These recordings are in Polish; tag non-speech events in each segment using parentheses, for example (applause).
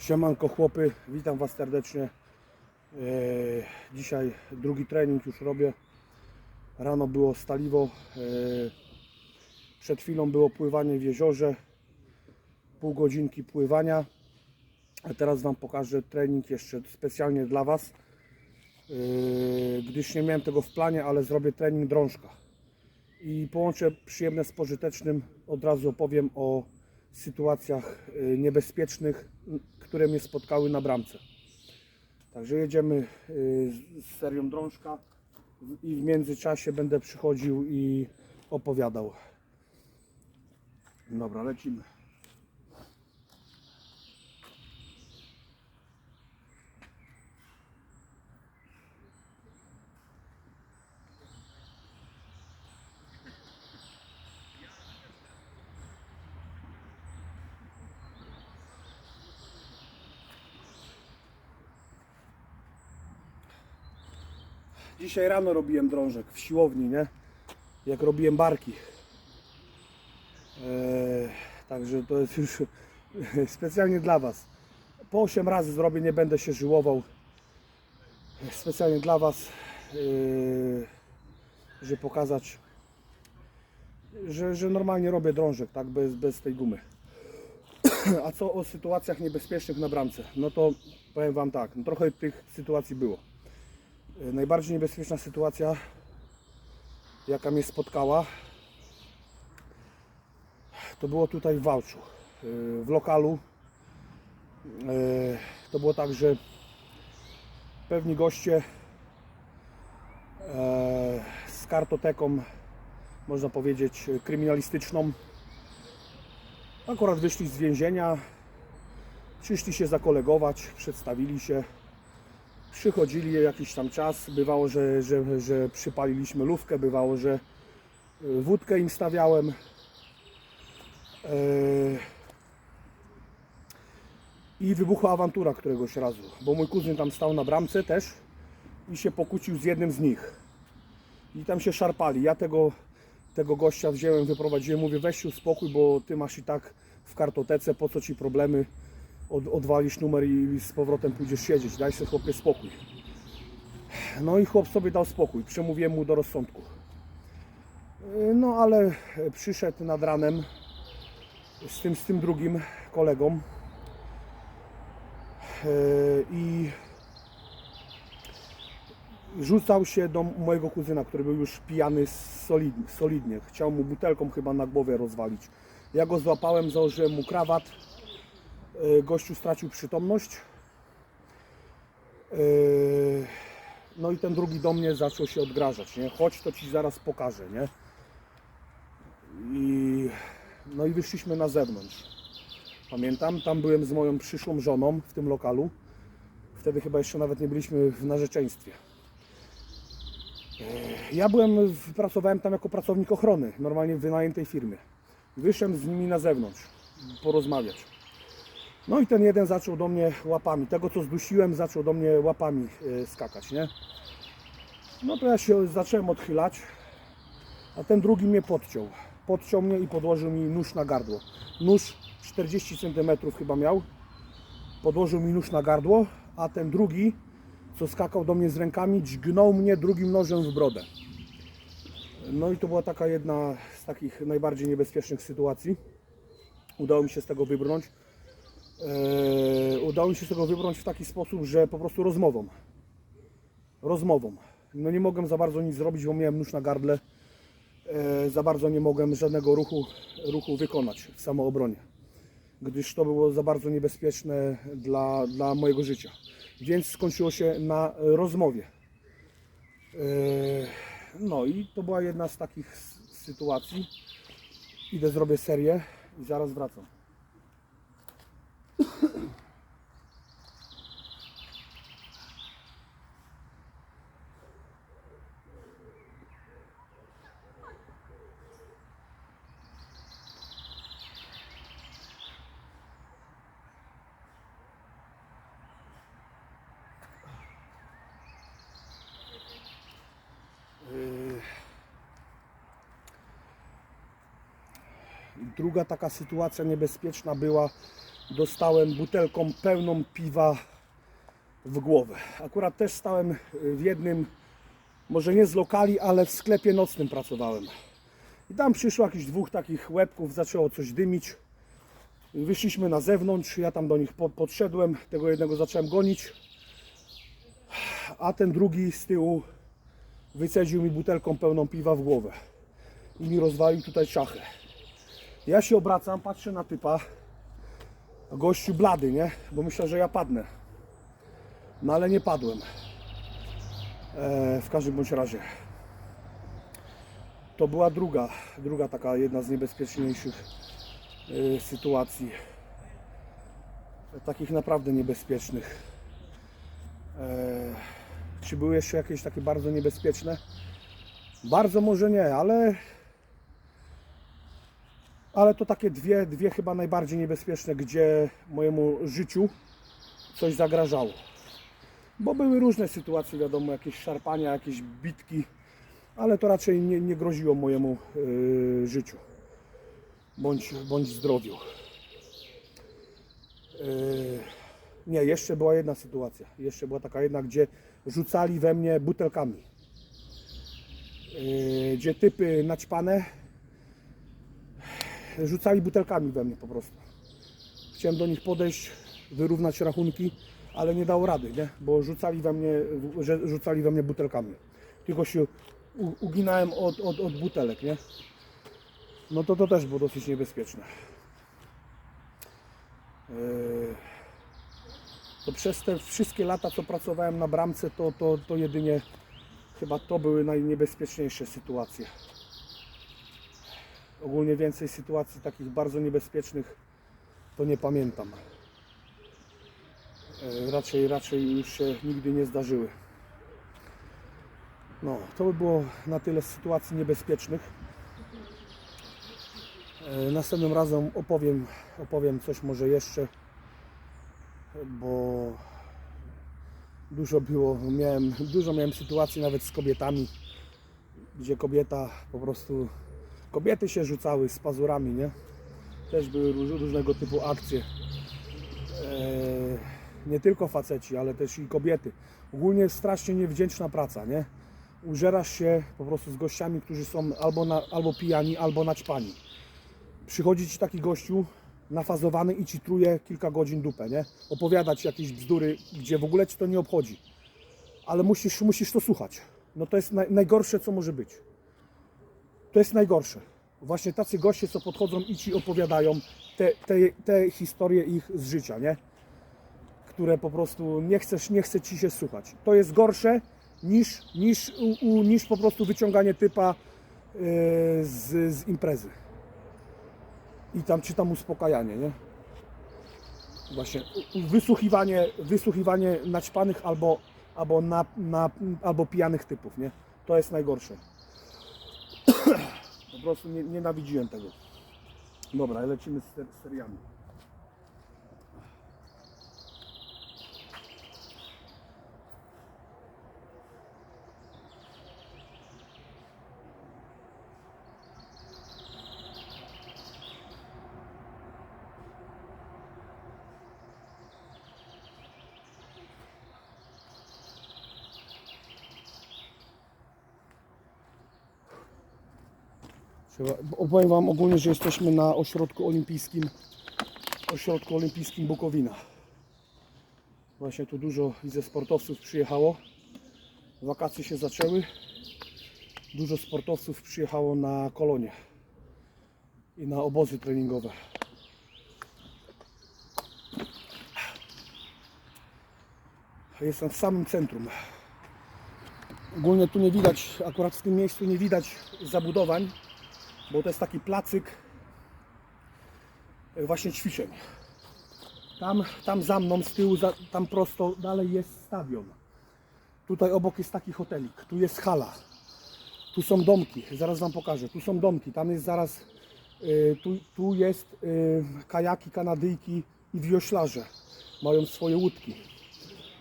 Siemanko chłopy, witam Was serdecznie. Eee, Dzisiaj drugi trening już robię. Rano było staliwo. Eee, Przed chwilą było pływanie w jeziorze. Pół godzinki pływania. A teraz Wam pokażę trening jeszcze specjalnie dla Was. Eee, Gdyż nie miałem tego w planie, ale zrobię trening drążka. I połączę przyjemne z pożytecznym. Od razu opowiem o sytuacjach y, niebezpiecznych, które mnie spotkały na bramce. Także jedziemy y, z- serią drążka i w międzyczasie będę przychodził i opowiadał. Dobra, lecimy. Dzisiaj rano robiłem drążek w siłowni, nie? Jak robiłem barki. Eee, także to jest już (laughs) specjalnie dla Was. Po 8 razy zrobię, nie będę się żyłował. Specjalnie dla Was, eee, żeby pokazać, że, że normalnie robię drążek, tak? Bez, bez tej gumy. (clears throat) A co o sytuacjach niebezpiecznych na bramce? No to powiem Wam tak, no trochę tych sytuacji było. E, Najbardziej niebezpieczna sytuacja, jaka mnie spotkała, to było tutaj w Wałczu, e, w lokalu. E, To było tak, że pewni goście z kartoteką, można powiedzieć, kryminalistyczną, akurat wyszli z więzienia, przyszli się zakolegować, przedstawili się przychodzili jakiś tam czas. Bywało, że, że, że przypaliliśmy lówkę, bywało, że y, wódkę im stawiałem. E, I wybuchła awantura któregoś razu, bo mój kuzyn tam stał na bramce też i się pokłócił z jednym z nich. I tam się szarpali. Ja tego, tego gościa wziąłem, wyprowadziłem, mówię weź się uspokój, bo ty masz i tak w kartotece, po co ci problemy, od, odwalisz numer i z powrotem pójdziesz siedzieć, daj sobie chłopie spokój. No i chłop sobie dał spokój, przemówiłem mu do rozsądku. Yy, No ale przyszedł nad ranem z tym, z tym drugim kolegą Yy, i rzucał się do mojego kuzyna, który był już pijany solidnie, solidnie. Chciał mu butelką chyba na głowę rozwalić. Ja go złapałem, założyłem mu krawat, gościu stracił przytomność. E, No i ten drugi do mnie zaczął się odgrażać, nie? Chodź, to ci zaraz pokażę, nie? I no i wyszliśmy na zewnątrz. Pamiętam, tam byłem z moją przyszłą żoną w tym lokalu. Wtedy chyba jeszcze nawet nie byliśmy w narzeczeństwie. E, Ja byłem, pracowałem tam jako pracownik ochrony, normalnie w wynajętej firmie. Wyszedłem z nimi na zewnątrz porozmawiać. No i ten jeden zaczął do mnie łapami. Tego co zdusiłem, zaczął do mnie łapami e, skakać, nie? No to ja się zacząłem odchylać, a ten drugi mnie podciął. Podciął mnie i podłożył mi nóż na gardło. Nóż 40 cm chyba miał. Podłożył mi nóż na gardło, a ten drugi, co skakał do mnie z rękami, dźgnął mnie drugim nożem w brodę. No i to była taka jedna z takich najbardziej niebezpiecznych sytuacji. Udało mi się z tego wybrnąć. Eee, udało mi się z tego wybrnąć w taki sposób, że po prostu rozmową. Rozmową. No nie mogłem za bardzo nic zrobić, bo miałem nóż na gardle. Eee, za bardzo nie mogłem żadnego ruchu, ruchu wykonać w samoobronie. Gdyż to było za bardzo niebezpieczne dla, dla mojego życia. Więc skończyło się na rozmowie. Eee, no i to była jedna z takich sytuacji. Idę zrobię serię i zaraz wracam. Druga taka sytuacja niebezpieczna była dostałem butelką pełną piwa w głowę. Akurat też stałem w jednym, może nie z lokali, ale w sklepie nocnym pracowałem. I tam przyszło jakichś dwóch takich łebków, zaczęło coś dymić. Wyszliśmy na zewnątrz, ja tam do nich po- podszedłem, tego jednego zacząłem gonić, a ten drugi z tyłu wycedził mi butelką pełną piwa w głowę i mi rozwalił tutaj czachę. Ja się obracam, patrzę na typa, gościu blady, nie? Bo myślę, że ja padnę. No ale nie padłem. E, w każdym bądź razie. To była druga, druga taka jedna z niebezpieczniejszych e, sytuacji. Takich naprawdę niebezpiecznych. E, czy były jeszcze jakieś takie bardzo niebezpieczne? Bardzo może nie, ale ale to takie dwie, dwie chyba najbardziej niebezpieczne, gdzie mojemu życiu coś zagrażało. Bo były różne sytuacje, wiadomo, jakieś szarpania, jakieś bitki, ale to raczej nie, nie groziło mojemu yy, życiu bądź, bądź zdrowiu. Yy, nie, jeszcze była jedna sytuacja. Jeszcze była taka jedna, gdzie rzucali we mnie butelkami. Yy, gdzie typy naćpane rzucali butelkami we mnie po prostu. Chciałem do nich podejść, wyrównać rachunki, ale nie dało rady, nie? bo rzucali we mnie, rzucali we mnie butelkami. Tylko się uginałem od, od, od butelek, nie? No to to też było dosyć niebezpieczne. Yy, To przez te wszystkie lata, co pracowałem na bramce, to, to, to jedynie chyba to były najniebezpieczniejsze sytuacje. Ogólnie więcej sytuacji takich bardzo niebezpiecznych to nie pamiętam. E, Raczej, raczej już się nigdy nie zdarzyły. No, to by było na tyle z sytuacji niebezpiecznych. E, Następnym razem opowiem, opowiem coś może jeszcze, bo dużo było, miałem, dużo miałem sytuacji nawet z kobietami, gdzie kobieta po prostu kobiety się rzucały z pazurami, nie? Też były róż, różnego typu akcje. Eee, nie tylko faceci, ale też i kobiety. Ogólnie strasznie niewdzięczna praca, nie? Użerasz się po prostu z gościami, którzy są albo, na, albo pijani, albo naćpani. Przychodzi ci taki gościu nafazowany i ci truje kilka godzin dupę, nie? Opowiada ci jakieś bzdury, gdzie w ogóle ci to nie obchodzi. Ale musisz, musisz to słuchać. No to jest naj, najgorsze, co może być. To jest najgorsze. Właśnie tacy goście, co podchodzą i ci opowiadają te, te, te historie ich z życia, nie? Które po prostu nie chcesz, nie chce ci się słuchać. To jest gorsze niż, niż, u, u, niż po prostu wyciąganie typa yy, z, z imprezy. I tam czy tam uspokajanie, nie? Właśnie wysłuchiwanie, wysłuchiwanie naćpanych albo, albo, na, na, albo pijanych typów, nie? To jest najgorsze. Po prostu nie, nienawidziłem tego. Dobra, lecimy z ser- seriami. Trzeba, opowiem Wam ogólnie, że jesteśmy na ośrodku olimpijskim, ośrodku olimpijskim Bukowina. Właśnie tu dużo widzę sportowców przyjechało. Wakacje się zaczęły. Dużo sportowców przyjechało na kolonie i na obozy treningowe. Jestem w samym centrum. Ogólnie tu nie widać, akurat w tym miejscu nie widać zabudowań, bo to jest taki placyk e, właśnie ćwiczeń. Tam, tam za mną, z tyłu, za, tam prosto dalej jest stadion. Tutaj obok jest taki hotelik, tu jest hala. Tu są domki, zaraz Wam pokażę. Tu są domki, tam jest zaraz, y, tu, tu jest y, kajaki, kanadyjki i wioślarze. Mają swoje łódki.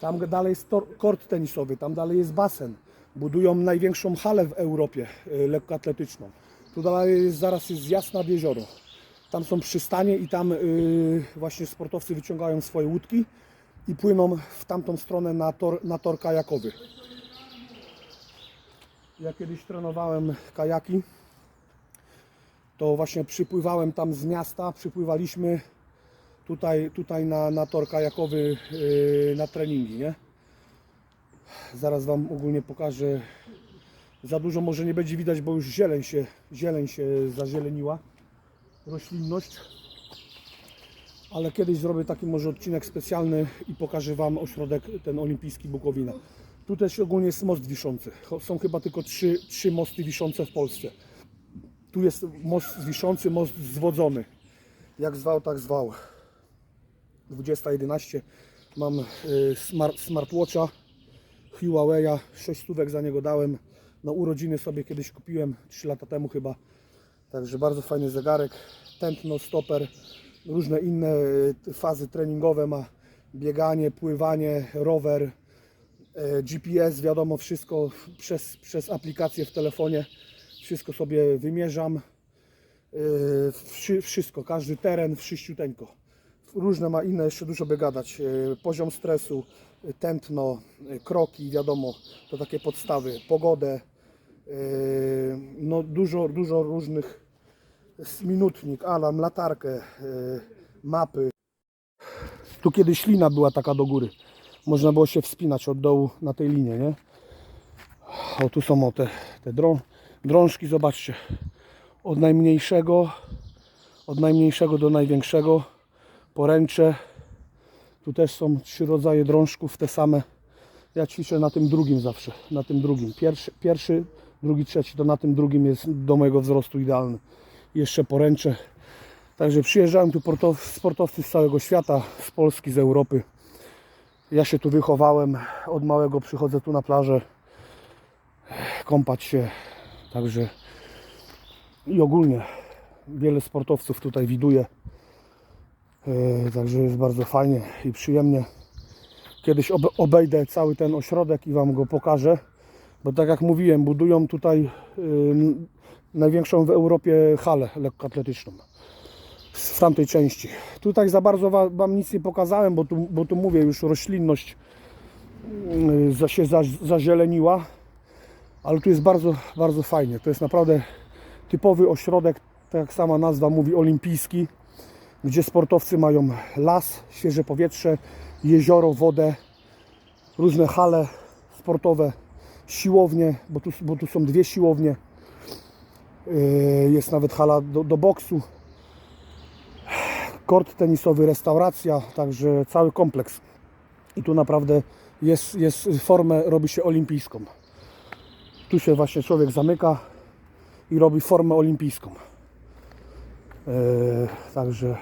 Tam dalej jest tor, kort tenisowy, tam dalej jest basen. Budują największą halę w Europie y, lekkoatletyczną. Tu dalej zaraz jest zjazd nad jezioro. Tam są przystanie i tam y, właśnie sportowcy wyciągają swoje łódki i płyną w tamtą stronę na tor, na tor kajakowy. Ja kiedyś trenowałem kajaki, to właśnie przypływałem tam z miasta, przypływaliśmy tutaj, tutaj na, na tor kajakowy yy, na treningi, nie? Zaraz Wam ogólnie pokażę. Za dużo może nie będzie widać, bo już zieleń się, zieleń się zazieleniła, roślinność. Ale kiedyś zrobię taki może odcinek specjalny i pokażę Wam ośrodek ten olimpijski Bukowina. Tu też ogólnie jest most wiszący. Są chyba tylko trzy, trzy mosty wiszące w Polsce. Tu jest most wiszący, most zwodzony. Jak zwał, tak zwał. 2011 mam y, smart, smartwatcha Huawei'a, 6 stówek za niego dałem. Na urodziny sobie kiedyś kupiłem 3 lata temu chyba. Także bardzo fajny zegarek. Tętno, stoper, różne inne y, fazy treningowe ma. Bieganie, pływanie, rower, e, GPS, wiadomo, wszystko przez, przez aplikację w telefonie. Wszystko sobie wymierzam. Wszy- Wszystko, każdy teren wszyściuteńko. Różne ma inne, jeszcze dużo by gadać. Poziom stresu, tętno, kroki, wiadomo, to takie podstawy, pogodę. E, No dużo, dużo różnych minutnik, alarm, latarkę, e, mapy. Tu kiedyś lina była taka do góry. Można było się wspinać od dołu na tej linie, nie? O, tu są o te, te drą, drążki, zobaczcie. Od najmniejszego, od najmniejszego do największego. Poręcze. Tu też są trzy rodzaje drążków, te same. Ja ćwiczę na tym drugim zawsze, na tym drugim. Pierwszy, pierwszy drugi, trzeci, to na tym drugim jest do mojego wzrostu idealny. Jeszcze poręcze. Także przyjeżdżają tu portow- sportowcy z całego świata, z Polski, z Europy. Ja się tu wychowałem, od małego przychodzę tu na plażę, kąpać się, także i ogólnie wiele sportowców tutaj widuję, E, także jest bardzo fajnie i przyjemnie. Kiedyś obe- obejdę cały ten ośrodek i Wam go pokażę, bo tak jak mówiłem, budują tutaj y, największą w Europie halę lekkoatletyczną w tamtej części. Tutaj za bardzo wa- Wam nic nie pokazałem, bo tu, bo tu mówię już roślinność za, się za, zazieleniła, ale tu jest bardzo, bardzo fajnie. To jest naprawdę typowy ośrodek, tak jak sama nazwa mówi, olimpijski, gdzie sportowcy mają las, świeże powietrze, jezioro, wodę, różne hale sportowe, siłownie, bo tu, bo tu są dwie siłownie. Yy, Jest nawet hala do, do boksu kort tenisowy, restauracja, także cały kompleks. I tu naprawdę jest, jest formę, robi się olimpijską. Tu się właśnie człowiek zamyka i robi formę olimpijską. Eee, także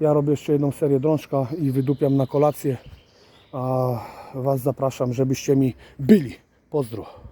ja robię jeszcze jedną serię drążka i wydupiam na kolację. A Was zapraszam, żebyście mi byli. Pozdrav.